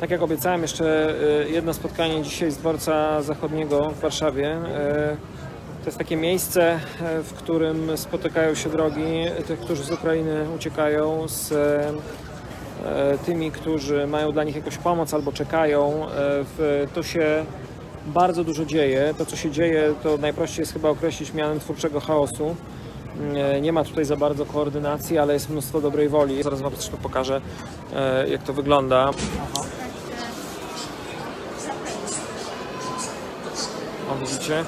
Tak jak obiecałem, jeszcze y, jedno spotkanie dzisiaj z dworca zachodniego w Warszawie. Y, To jest takie miejsce, y, w którym spotykają się drogi tych, którzy z Ukrainy uciekają, z tymi, którzy mają dla nich jakąś pomoc albo czekają. To się bardzo dużo dzieje. To, co się dzieje, to najprościej jest chyba określić mianem twórczego chaosu. Nie- ma tutaj za bardzo koordynacji, ale jest mnóstwo dobrej woli. Zaraz Wam zresztą pokażę, jak to wygląda. O, widzicie?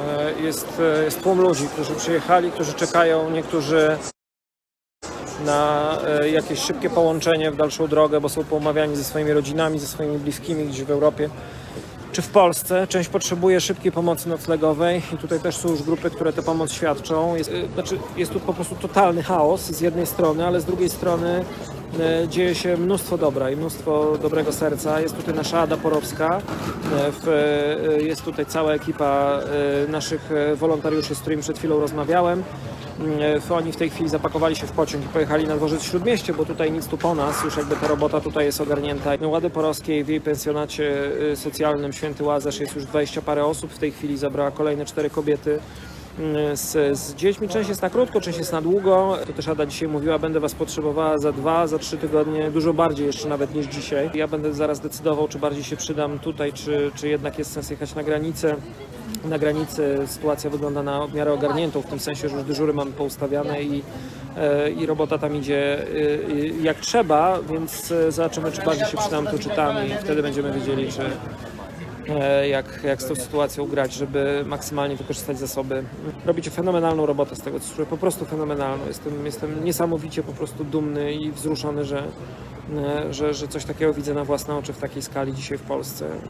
E, Jest, e, jest tłum ludzi, którzy przyjechali, którzy czekają, niektórzy na e, jakieś szybkie połączenie w dalszą drogę, bo są poumawiani ze swoimi rodzinami, ze swoimi bliskimi gdzieś w Europie czy w Polsce. Część potrzebuje szybkiej pomocy noclegowej i tutaj też są już grupy, które tę pomoc świadczą. Jest, znaczy, jest tu po prostu totalny chaos z jednej strony, ale z drugiej strony dzieje się mnóstwo dobra i mnóstwo dobrego serca. Jest tutaj nasza Ada Porowska, w, y, jest tutaj cała ekipa naszych wolontariuszy, z którymi przed chwilą rozmawiałem. Oni w tej chwili zapakowali się w pociąg i pojechali na dworzec Śródmieście, bo tutaj nic tu po nas, już jakby ta robota tutaj jest ogarnięta. Łady Porowskiej w jej pensjonacie socjalnym Święty Łazarz jest już 20 parę osób, w tej chwili zabrała kolejne cztery kobiety z, z dziećmi. Część jest na krótko, część jest na długo. To też Ada dzisiaj mówiła, będę Was potrzebowała za dwa, za trzy tygodnie, dużo bardziej jeszcze nawet niż dzisiaj. Ja będę zaraz decydował, czy bardziej się przydam tutaj, czy, czy jednak jest sens jechać na granicę. Na granicy sytuacja wygląda na w miarę ogarniętą, w tym sensie, że już dyżury mamy poustawiane i, e, i robota tam idzie e, jak trzeba, więc e, zobaczymy, czy bardziej się przydam tu, czy tam i wtedy będziemy wiedzieli, czy, e, jak, jak z tą sytuacją grać, żeby maksymalnie wykorzystać zasoby. Robicie fenomenalną robotę z tego, co czuję, po prostu fenomenalną. Jestem, jestem niesamowicie po prostu dumny i wzruszony, że, e, że, że coś takiego widzę na własne oczy w takiej skali dzisiaj w Polsce.